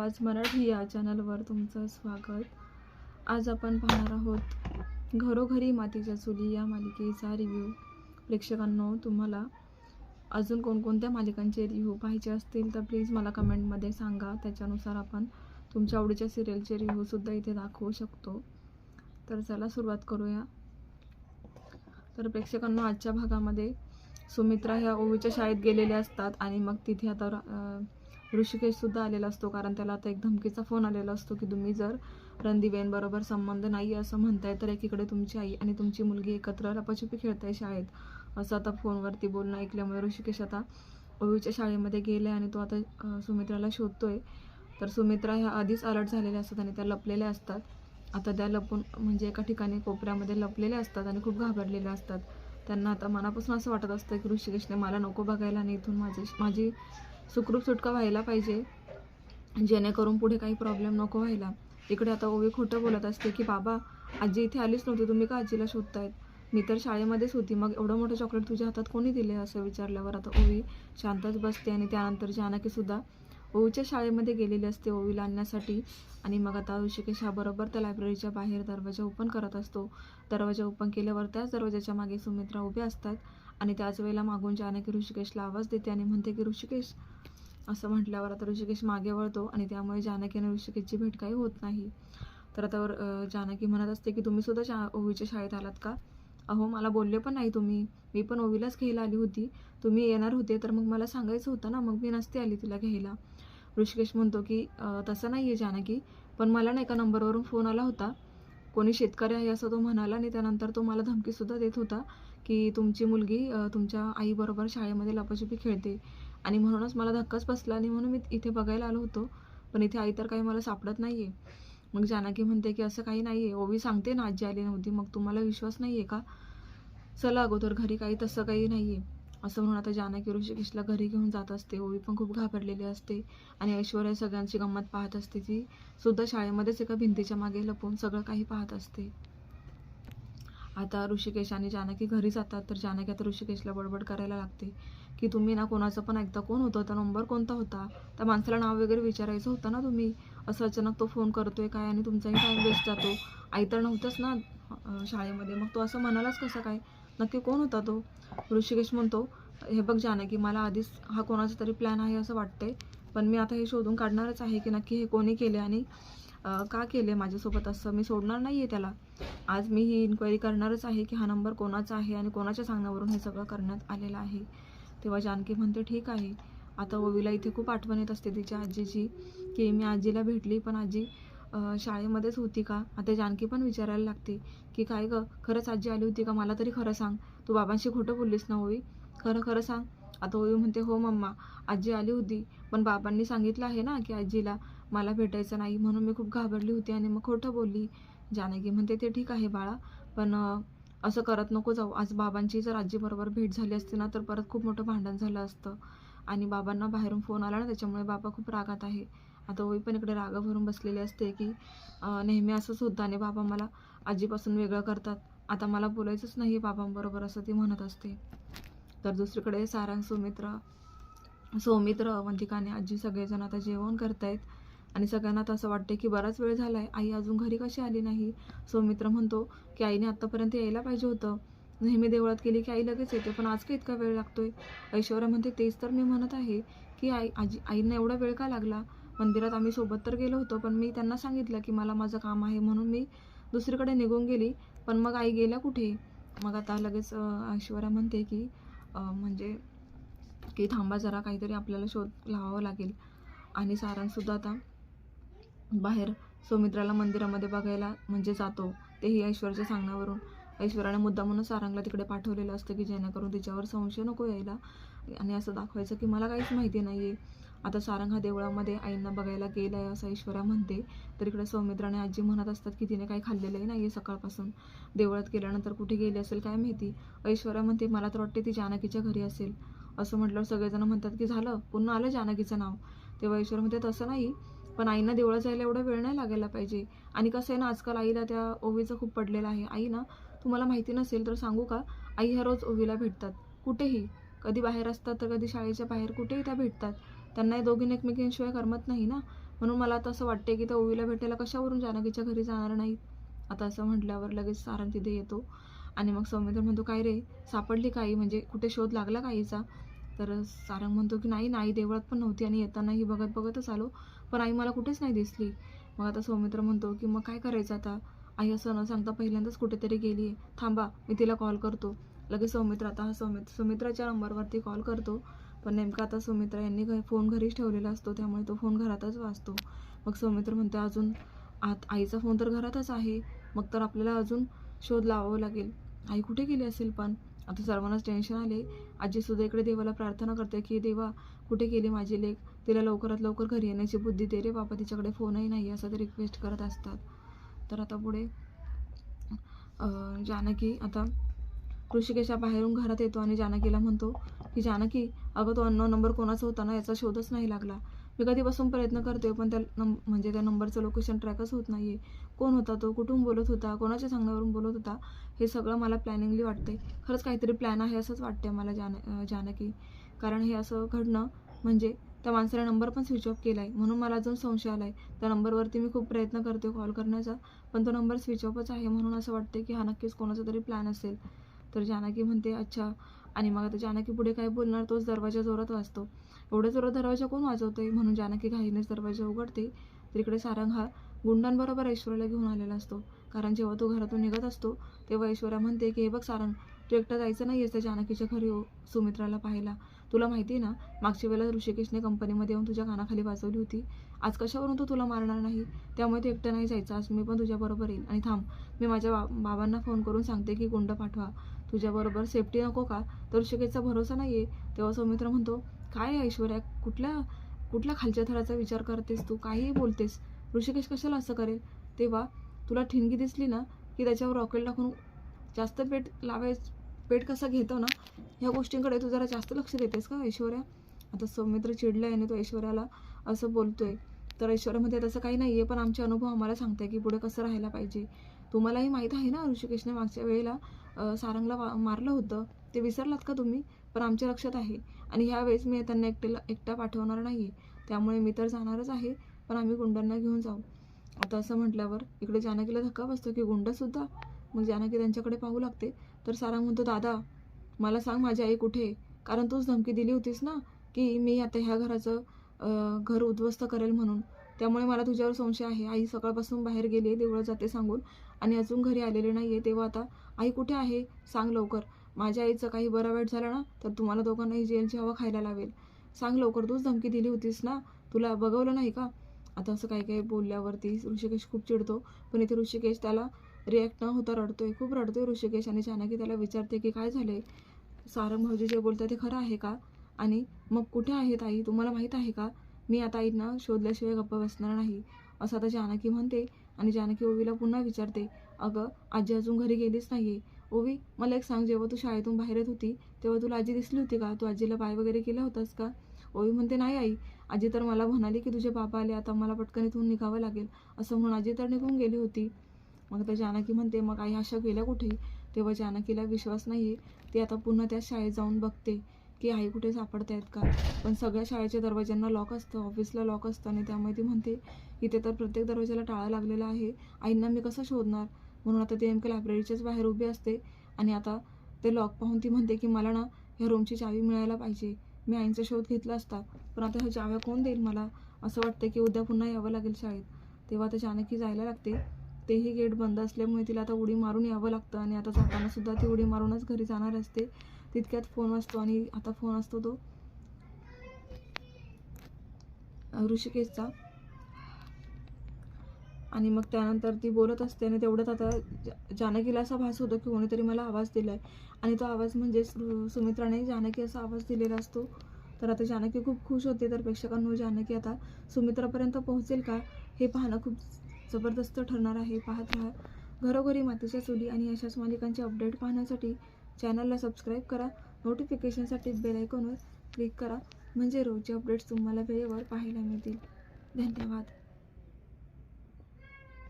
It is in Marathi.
आवाज मराठी या चॅनलवर तुमचं स्वागत. आज आपण पाहणार आहोत घरोघरी मातीच्या चुली या मालिकेचा रिव्ह्यू प्रेक्षकांनो तुम्हाला अजून कोणकोणत्या मालिकांचे रिव्ह्यू पाहिजे असतील तर प्लीज मला कमेंटमध्ये सांगा. त्याच्यानुसार आपण तुमच्या आवडीच्या सिरियलचे रिव्ह्यूसुद्धा इथे दाखवू शकतो. तर चला सुरुवात करूया. तर प्रेक्षकांना आजच्या भागामध्ये सुमित्रा ह्या ओवीच्या शाळेत गेलेल्या असतात आणि मग तिथे आता ऋषिकेशसुद्धा आलेला असतो कारण त्याला आता एक धमकीचा फोन आलेला असतो की तुम्ही जर रणदिवेंबरोबर संबंध नाही असं म्हणताय तर एकीकडे तुमची आई आणि तुमची मुलगी एकत्र लपाछपी खेळताय शाळेत. असं आता फोनवरती बोलणं ऐकल्यामुळे ऋषिकेश आता ओवीच्या शाळेमध्ये गेले आणि तो आता सुमित्राला शोधतोय. तर सुमित्रा ह्या आधीच अलर्ट झालेल्या असतात आणि त्या लपलेल्या असतात. आता त्या लपून म्हणजे एका ठिकाणी कोपऱ्यामध्ये लपलेल्या असतात आणि खूप घाबरलेल्या असतात. त्यांना आता मनापासून असं वाटत असतं की ऋषिकेशने मला नको बघायला आणि इथून माझी माझी सुखरूप सुटका व्हायला पाहिजे. जेणेकरून पुढे काही प्रॉब्लेम नको व्हायला. इकडे आता ओवी खोटं बोलत असते की बाबा आजी इथे आलीच नव्हती. तुम्ही का आजीला शोधतायत? मी तर शाळेमध्येच होती. मग एवढं मोठं चॉकलेट तुझ्या हातात कोणी दिले असं विचारल्यावर आता ओवी शांतच बसते आणि त्यानंतर जानकीसुद्धा ओवीच्या शाळेमध्ये गेलेली असते ओवीला आणण्यासाठी. आणि मग आता ऋषिकेश हा बरोबर त्या लायब्ररीच्या बाहेर दरवाजा ओपन करत असतो. दरवाजा ओपन केल्यावर त्याच दरवाजाच्या मागे सुमित्रा उभ्या असतात. आणि त्याच वेळेला मागून जानकी ऋषिकेशला आवाज देते आणि म्हणते की ऋषिकेश असं म्हटल्यावर आता ऋषिकेश मागे वळतो आणि त्यामुळे जानकी आणि ऋषिकेशची भेट काही होत नाही. तर आता वर- जानकी म्हणत असते की तुम्ही सुद्धा शा ओवीच्या शाळेत आलात का? अहो मला बोलले पण नाही तुम्ही. मी पण ओवीलाच घ्यायला आली होती. तुम्ही येणार होते तर मग मला सांगायचं होतं ना मग मी नसते आली तिला घ्यायला. ऋषिकेश म्हणतो की तसं नाही आहे जानकी पण मला ना एका नंबरवरून फोन आला होता? कोणी शेतकरी आहे असं तो म्हणाला आणि त्यानंतर तो मला धमकीसुद्धा देत होता की तुमची मुलगी तुमच्या आईबरोबर शाळेमध्ये लपाछपी खेळते. आणि म्हणूनच मला धक्काच बसला आणि म्हणून मी इथे बघायला आलो होतो. पण इथे आई तर काही मला सापडत नाही आहे मग जानकी म्हणते की असं काही नाही आहे ओवी सांगते ना आजी आली नव्हती. मग तुम्हाला विश्वास नाही आहे का? चला अगोदर घरी काही तसं काही नाही आहे असं म्हणून आता जानकी ऋषिकेशला घरी घेऊन जात असते. ओवी पण खूप घाबरलेली असते. आणि ऐश्वर्या सगळ्यांची गंमत पाहत असते. ती सुद्धा शाळेमध्येच एका भिंतीच्या मागे लपून सगळं काही पाहत असते. आता ऋषिकेश आणि जानकी घरी जातात. तर जानकी आता ऋषिकेशला बडबड करायला लागते. की तुम्ही ना कोणाचं पण एकदा कोण होतं? त्या नंबर कोणता होता? त्या माणसाला नाव वगैरे विचारायचं होतं ना तुम्ही? असं अचानक तो फोन करतोय काय? आणि तुमचाही टाईम वेस्ट जातो. आई तर नव्हतंच ना शाळेमध्ये. मग तो असं म्हणालाच कसं काय? नक्की कोण होता तो? ऋषिकेश म्हणतो हे बघ जानकी मला आधीच हा कोणाचा तरी प्लॅन आहे असं वाटतंय पण मी आता हे शोधून काढणारच आहे की नक्की हे कोणी केले आणि का केले माझ्यासोबत असं? मी सोडणार नाही आहे त्याला. आज मी ही इन्क्वायरी करणारच आहे की हा नंबर कोणाचा आहे आणि कोणाच्या सांगण्यावरून हे सगळं करण्यात आलेलं आहे. तेव्हा जानकी म्हणते ठीक आहे. आता ओवीला इथे खूप आठवण येत असते तिच्या आजीची की मी आजीला भेटली पण आजी शाळेमध्येच होती का? आता जानकी पण विचारायला लागते की काय गं? खरंच आजी आली होती का? मला तरी खरं सांग. तू बाबांशी खोटं बोललीस ना होई खरं खरं सांग. आता होई म्हणते हो मम्मा आजी आली होती. पण बाबांनी सांगितलं आहे ना की आजीला मला भेटायचं नाही म्हणून मी खूप घाबरली होती आणि मग खोटं बोलली. जानकी म्हणते ते ठीक आहे बाळा पण असं करत नको जाऊ. आज बाबांची जर आजीबरोबर भेट झाली असती ना तर परत खूप मोठं भांडण झालं असतं. आणि बाबांना बाहेरून फोन आला ना त्याच्यामुळे बाबा खूप रागात आहे. आता होई पण इकडे रागा भरून बसलेली असते की नेहमी असंच होतं आणि बाबा मला आजीपासून वेगळं करतात. आता मला बोलायचंच नाही बाबांबरोबर असं ती म्हणत असते. तर दुसरीकडे सारांग सुमित्र सौमित्र वंतिकाने आजी सगळेजण आता जेवण करतायत. आणि सगळ्यांना आता असं वाटतं की बराच वेळ झाला आहे आई अजून घरी कशी आली नाही? सौमित्र म्हणतो की आईने आत्तापर्यंत यायला पाहिजे होतं. नेहमी देवळात गेली की आई लगेच येते पण आज का इतका वेळ लागतोय? ऐश्वर्या म्हणते तेच तर मी म्हणत आहे की आई आजी आईंना एवढा वेळ का लागला? मंदिरात आम्ही सोबत तर गेलो होतो पण मी त्यांना सांगितलं की मला माझं काम आहे म्हणून मी दुसरीकडे निघून गेली. पण मग आई गेल्या कुठे? मग आता लगेच ऐश्वर्या म्हणते की म्हणजे की थांबा जरा काहीतरी आपल्याला शोध लावावं लागेल. आणि सारंगसुद्धा आता बाहेर सौमित्राला मंदिरामध्ये बघायला म्हणजे जातो. तेही ऐश्वर्याच्या सांगण्यावरून. ऐश्वर्याने मुद्दामूनच सारंगला तिकडे पाठवलेलं असतं की जेणेकरून तिच्यावर संशय नको यायला. आणि असं दाखवायचं की मला काहीच माहिती नाही आहे आता सारंग हा देवळामध्ये आईंना बघायला गेला आहे असं ऐश्वर्या म्हणते. तर इकडे सौमित्राने आजी म्हणत असतात की तिने काही खाल्लेलंही नाही आहे सकाळपासून. देवळात गेल्यानंतर कुठे गेली असेल काय माहिती? ऐश्वर्या म्हणते मला तर वाटते ती जानकीच्या घरी असेल. असं म्हटल्यावर सगळेजण म्हणतात की झालं पुन्हा आलं जानकीचं नाव. तेव्हा ऐश्वर्या म्हणते तसं नाही पण आईना देवळात जायला एवढा वेळ नाही लागायला पाहिजे. आणि कसं आहे ना आजकाल आईला त्या ओवीचं खूप पडलेलं आहे. आई ना तुम्हाला माहिती नसेल तर सांगू का? आई ह्या रोज ओवीला भेटतात. कुठेही. कधी बाहेर असतात तर कधी शाळेच्या बाहेर कुठेही त्या भेटतात. त्यांना या दोघींना एकमेकींशिवाय करमत नाही ना? म्हणून मला आता असं वाटते की त्या ओवीला भेटायला कशावरून जानकीच्या घरी जाणार नाहीत? आता असं म्हटल्यावर लगेच सारंग तिथे येतो. आणि मग सौमित्र म्हणतो काय रे सापडली काही? म्हणजे कुठे शोध लागला काहीचा? तर सारंग म्हणतो की नाही नाही देवळात पण नव्हती आणि येतानाही बघत बघतच आलो. पण आई मला कुठेच नाही दिसली. मग आता सौमित्र म्हणतो की मग काय करायचं आता? आई असं न सांगता पहिल्यांदाच कुठेतरी गेली आहे थांबा मी तिला कॉल करतो. लगेच सौमित्र आता हा सौमित्र सौमित्राच्या नंबरवरती कॉल करतो. पण नेमका आता सुमित्रा यांनी घ फोन घरीच ठेवलेला असतो त्यामुळे तो फोन घरातच वाचतो. मग सौमित्र म्हणतो अजून आत आईचा फोन तर घरातच आहे. मग तर आपल्याला अजून शोध लावावं लागेल. आई कुठे गेली असेल पण? आता सर्वांनाच टेन्शन आले. आजी सुद्धा इकडे देवाला प्रार्थना करते की देवा कुठे गेली माझी लेख तिला लवकरात लवकर घरी येण्याची बुद्धी दे रे बाबा. तिच्याकडे फोनही नाही असं ते रिक्वेस्ट करत असतात. तर आता पुढे जानकी आता ऋषिकेशा बाहेरून घरात येतो आणि जानकीला म्हणतो की जानकी अगं तो अन्न नंबर कोणाचा होता ना याचा शोधच नाही लागला. मी कधीपासून प्रयत्न करतोय पण त्या नंब म्हणजे त्या नंबरचं लोकेशन ट्रॅकच होत नाही आहे कोण होता तो? कुठून बोलत होता? कोणाच्या सांगण्यावरून बोलत होता? हे सगळं मला प्लॅनिंगली वाटतंय. खरंच काहीतरी प्लॅन आहे असंच वाटतंय मला जान जानकी. कारण हे असं घडणं म्हणजे त्या माणसाने नंबर पण स्विच ऑफ केला आहे म्हणून मला अजून संशय आला आहे त्या नंबरवरती मी खूप प्रयत्न करते कॉल करण्याचा पण तो नंबर स्विच ऑफच आहे म्हणून असं वाटतं की हा नक्कीच कोणाचा तरी प्लॅन असेल. तर जानकी म्हणते अच्छा आणि मग आता जानकी पुढे काय बोलणार? तोच दरवाजा जोरात वाजतो. एवढ्या जोरात दरवाजा कोण वाजवतोय? म्हणून जानकी घाईनेच दरवाजा उघडते. तर इकडे सारंग हा गुंडांबरोबर ऐश्वर्याला घेऊन आलेला असतो. कारण जेव्हा तो घरातून निघत असतो तेव्हा ऐश्वर्या म्हणते की हे बघ सारंग तू एकटा जायचं नाही आहे त्या जानकीच्या घरी हो- सुमित्राला पाहायला. तुला माहिती आहे ना मागच्या वेळेला ऋषिकेशने कंपनीमध्ये येऊन तुझ्या कानाखाली वाजवली होती. आज कशावरून तो तुला मारणार नाही? त्यामुळे तू एकटं नाही जायचं. आज मी पण तुझ्याबरोबर येईल आणि थांब मी माझ्या बा बाबांना फोन करून सांगते की गुंड पाठवा. तुझ्याबरोबर सेफ्टी नको का? तर ऋषिकेशचा भरोसा नाही आहे तेव्हा सौमित्र म्हणतो काय आहे ऐश्वर्या? कुठल्या कुठल्या खालच्या थराचा विचार करतेस तू? काहीही बोलतेस. ऋषिकेश कशाला असं करेल? तेव्हा तुला ठिणगी दिसली ना की त्याच्यावर रॉकेट टाकून जास्त पेट लावाय पेट कसा घेतो ना ह्या गोष्टींकडे तू जरा जास्त लक्ष देतेस का ऐश्वर्या? आता सौमित्र चिडला आहे ना तो ऐश्वर्याला असं बोलतोय. तर ऐश्वर्यामध्ये तसं काही नाही आहे पण आमचे अनुभव आम्हाला सांगताय की पुढे कसं राहायला पाहिजे. तुम्हालाही माहीत आहे ना ऋषिकेशने मागच्या वेळेला सारंगला वा मारलं होतं. ते विसरलात का तुम्ही? पण आमच्या लक्षात आहे. आणि ह्यावेळेस मी त्यांना एकटेला एकटा पाठवणार नाही आहे त्यामुळे मी तर जाणारच आहे पण आम्ही गुंडांना घेऊन जाऊ. आता असं म्हटल्यावर इकडे जानकीला धक्का बसतो की गुंडसुद्धा मग जानकी त्यांच्याकडे पाहू लागते. तर सारंग म्हणतो दादा मला सांग माझी आई कुठे आहे? कारण तूच धमकी दिली होतीस ना की मी आता ह्या घराचं घर उद्ध्वस्त करेल म्हणून. त्यामुळे मला तुझ्यावर संशय आहे. आई सकाळपासून बाहेर गेली देवळात जाते सांगून. आणि अजून घरी आलेले नाही आहे तेव्हा आता आई कुठे आहे? सांग लवकर. माझ्या आईचं काही बरा वाईट झालं ना तर तुम्हाला दोघांनाही जेलची हवा खायला लावेल. सांग लवकर तूच धमकी दिली होतीस ना? तुला बघवलं नाही का? आता असं काही काही बोलल्यावरती ऋषिकेश खूप चिडतो. पण इथे ऋषिकेश त्याला रिॲक्ट न होता रडतोय. खूप रडतोय ऋषिकेश आणि जानकी त्याला विचारते की काय झाले सारंग भाऊजी जे बोलतात ते खरं आहे का? आणि मग कुठे आहेत आई? तुम्हाला माहीत आहे का? मी आता आईंना शोधल्याशिवाय गप्प बसणार नाही असं आता जानकी म्हणते आणि जानकी ओवीला पुन्हा विचारते अगं आजी अजून घरी गेलीच नाही आहे ओवी मला एक सांग जेव्हा तू शाळेतून बाहेर येत होती तेव्हा तुला आजी दिसली होती का? तू आजीला बाय वगैरे केला होतास का? ओवी म्हणते नाही आई. आजी तर मला म्हणाली की तुझे बाबा आले आता मला पटकन इथून निघावं लागेल. असं म्हणून आजी तर निघून गेली होती. मग आता जानकी म्हणते मग आई अशा गेल्या कुठे? तेव्हा जानकीला विश्वास नाही आहे ती आता पुन्हा त्या शाळेत जाऊन बघते. की आई कुठे सापडत आहेत का? पण सगळ्या शाळेच्या दरवाज्यांना लॉक असतं ऑफिसला लॉक असतं आणि त्यामुळे ती म्हणते इथे तर प्रत्येक दरवाजाला टाळा लागलेला आहे. आईंना मी कसं शोधणार? म्हणून आता ती नेमकं लायब्ररीच्याच बाहेर उभी असते आणि आता ते लॉक पाहून ती म्हणते की मला ना ह्या रूमची चावी मिळायला पाहिजे. मी आईंचा शोध घेतला असता. पण आता ह्या चाव्या कोण देईल मला? असं वाटतं की उद्या पुन्हा यावं लागेल शाळेत. तेव्हा आता जानकी जायला लागते. तेही गेट बंद असल्यामुळे तिला आता उडी मारून यावं लागतं आणि आता जातानासुद्धा ती उडी मारूनच घरी जाणार असते. तितक्यात फोन असतो आणि आता फोन असतो तो ऋषिकेशचा. आणि मग त्यानंतर ती बोलत असते आणि तेवढ्यात आता जानकीला असा भास होतो की कोणीतरी मला आवाज दिला आहे आणि तो आवाज म्हणजे सुमित्राने जानकी असा आवाज दिलेला असतो. तर आता जानकी खूप खुश होते तर प्रेक्षकांनो जानकी आता सुमित्रापर्यंत पोहोचेल का? हे पाहणं खूप जबरदस्त ठरणार आहे. पाहत राहा. घरोघरी मातीच्या चुली आणि अशाच मालिकांचे अपडेट पाहण्यासाठी चॅनलला सबस्क्राईब करा. नोटिफिकेशनसाठी बेलायकॉनवर क्लिक करा. म्हणजे रोजचे अपडेट्स तुम्हाला वेळेवर पाहायला मिळतील. धन्यवाद.